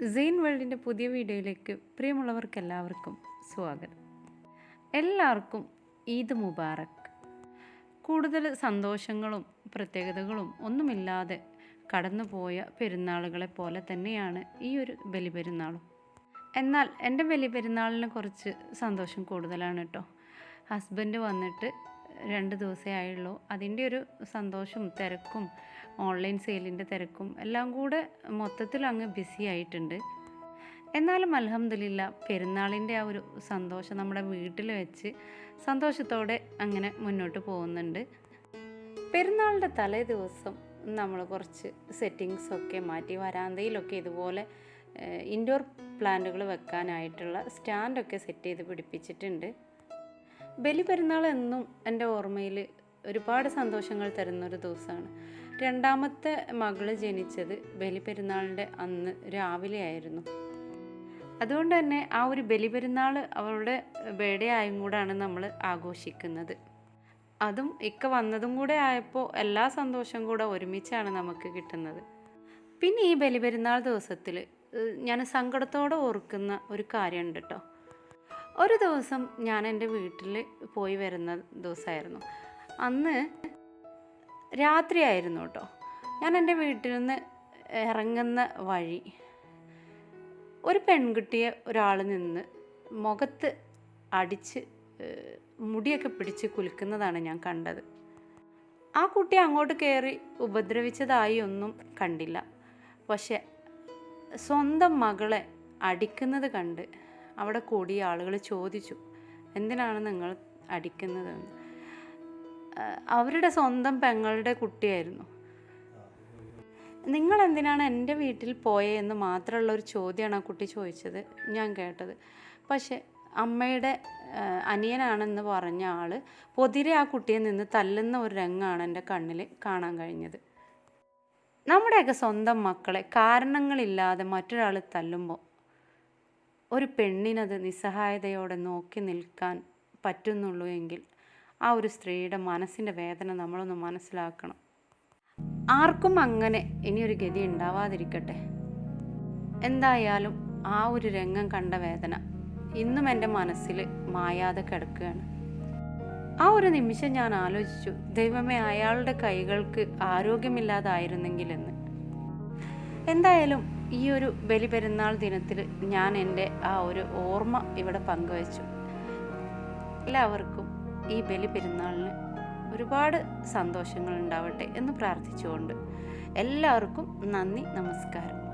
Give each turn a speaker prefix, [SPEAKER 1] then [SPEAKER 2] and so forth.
[SPEAKER 1] സെയിൻ വേൾഡിന്റെ പുതിയ വീഡിയോയിലേക്ക് പ്രിയമുള്ളവർക്ക് എല്ലാവർക്കും സ്വാഗതം. എല്ലാവർക്കും ഈദ് മുബാറക്. കൂടുതൽ സന്തോഷങ്ങളും പ്രത്യേകതകളും ഒന്നുമില്ലാതെ കടന്നുപോയ പെരുന്നാളുകളെ പോലെ തന്നെയാണ് ഈ ഒരു ബലിപെരുന്നാളും. എന്നാൽ എന്റെ ബലിപെരുന്നാളിനെ കുറിച്ച് സന്തോഷം കൂടുതലാണ് കേട്ടോ. ഹസ്ബൻഡ് വന്നിട്ട് രണ്ട് ദിവസമേ ആയുള്ളൂ. അതിന്റെ ഒരു സന്തോഷവും തിരക്കും ഓൺലൈൻ സെയിലിന്റെ തിരക്കും എല്ലാം കൂടെ മൊത്തത്തിൽ അങ്ങ് ബിസി ആയിട്ടുണ്ട്. എന്നാലും അലഹമ്മദില്ല പെരുന്നാളിന്റെ ആ ഒരു സന്തോഷം നമ്മുടെ വീട്ടിൽ വെച്ച് സന്തോഷത്തോടെ അങ്ങനെ മുന്നോട്ട് പോകുന്നുണ്ട്. പെരുന്നാളിന്റെ തലേ ദിവസം നമ്മൾ കുറച്ച് സെറ്റിങ്സൊക്കെ മാറ്റി വരാന്തയിലൊക്കെ ഇതുപോലെ ഇൻഡോർ പ്ലാന്റുകൾ വെക്കാനായിട്ടുള്ള സ്റ്റാൻഡൊക്കെ സെറ്റ് ചെയ്ത് പിടിപ്പിച്ചിട്ടുണ്ട്. ബലി പെരുന്നാൾ എന്നും എന്റെ ഓർമ്മയിൽ ഒരുപാട് സന്തോഷങ്ങൾ തരുന്നൊരു ദിവസമാണ്. രണ്ടാമത്തെ മകൾ ജനിച്ചത് ബലി പെരുന്നാളിന്റെ അന്ന് രാവിലെ ആയിരുന്നു. അതുകൊണ്ട് തന്നെ ആ ഒരു ബലിപെരുന്നാൾ അവളുടെ ബേഡേ ആയും കൂടാണ് നമ്മൾ ആഘോഷിക്കുന്നത്. അതും ഇക്ക വന്നതും കൂടെ ആയപ്പോൾ എല്ലാ സന്തോഷവും കൂടെ ഒരുമിച്ചാണ് നമുക്ക് കിട്ടുന്നത്. പിന്നെ ഈ ബലിപെരുന്നാൾ ദിവസത്തിൽ ഞാൻ സങ്കടത്തോടെ ഓർക്കുന്ന ഒരു കാര്യമുണ്ട് കേട്ടോ. ഒരു ദിവസം ഞാൻ എന്റെ വീട്ടിൽ പോയി വരുന്ന ദിവസമായിരുന്നു. അന്ന് രാത്രിയായിരുന്നു കേട്ടോ. ഞാൻ എന്റെ വീട്ടിൽ നിന്ന് ഇറങ്ങുന്ന വഴി ഒരു പെൺകുട്ടിയെ ഒരാൾ നിന്ന് മുഖത്ത് അടിച്ച് മുടിയൊക്കെ പിടിച്ച് കുലുക്കുന്നതാണ് ഞാൻ കണ്ടത്. ആ കുട്ടി അങ്ങോട്ട് കയറി ഉപദ്രവിച്ചതായി ഒന്നും കണ്ടില്ല. പക്ഷെ സ്വന്തം മകളെ അടിക്കുന്നത് കണ്ട് അവിടെ കൂടിയ ആളുകൾ ചോദിച്ചു എന്തിനാണ് നിങ്ങൾ അടിക്കുന്നതെന്ന്? അവരുടെ സ്വന്തം പെങ്ങളുടെ കുട്ടിയായിരുന്നു. നിങ്ങൾ എന്തിനാണ് എന്റെ വീട്ടിൽ പോയതെന്ന് മാത്രമുള്ള ഒരു ചോദ്യമാണ് ആ കുട്ടി ചോദിച്ചത് ഞാൻ കേട്ടത്. പക്ഷേ അമ്മയുടെ അനിയനാണെന്ന് പറഞ്ഞ ആൾ പൊതിരെ ആ കുട്ടിയെ നിന്ന് തല്ലുന്ന ഒരു രംഗമാണ് എന്റെ കണ്ണിൽ കാണാൻ കഴിഞ്ഞത്. നമ്മുടെയൊക്കെ സ്വന്തം മക്കളെ കാരണങ്ങളില്ലാതെ മറ്റൊരാൾ തല്ലുമ്പോൾ ഒരു പെണ്ണിനത് നിസ്സഹായതയോടെ നോക്കി നിൽക്കാൻ പറ്റുന്നുള്ളൂ എങ്കിൽ ആ ഒരു സ്ത്രീയുടെ മനസ്സിന്റെ വേദന നമ്മളൊന്ന് മനസ്സിലാക്കണം. ആർക്കും അങ്ങനെ ഇനിയൊരു ഗതി ഉണ്ടാവാതിരിക്കട്ടെ. എന്തായാലും ആ ഒരു രംഗം കണ്ട വേദന ഇന്നും എന്റെ മനസ്സിൽ മായാതെ കിടക്കുകയാണ്. ആ ഒരു നിമിഷം ഞാൻ ആലോചിച്ചു ദൈവമേ അയാളുടെ കൈകൾക്ക് ആരോഗ്യമില്ലാതായിരുന്നെങ്കിലെന്ന്. എന്തായാലും ഈ ഒരു ബലിപെരുന്നാൾ ദിനത്തിൽ ഞാൻ എന്റെ ആ ഒരു ഓർമ്മ ഇവിടെ പങ്കുവച്ചു. എല്ലാവർക്കും ഈ ബലി പെരുന്നാളിന് ഒരുപാട് സന്തോഷങ്ങൾ ഉണ്ടാവട്ടെ എന്ന് പ്രാർത്ഥിച്ചുകൊണ്ട് എല്ലാവർക്കും നന്ദി നമസ്കാരം.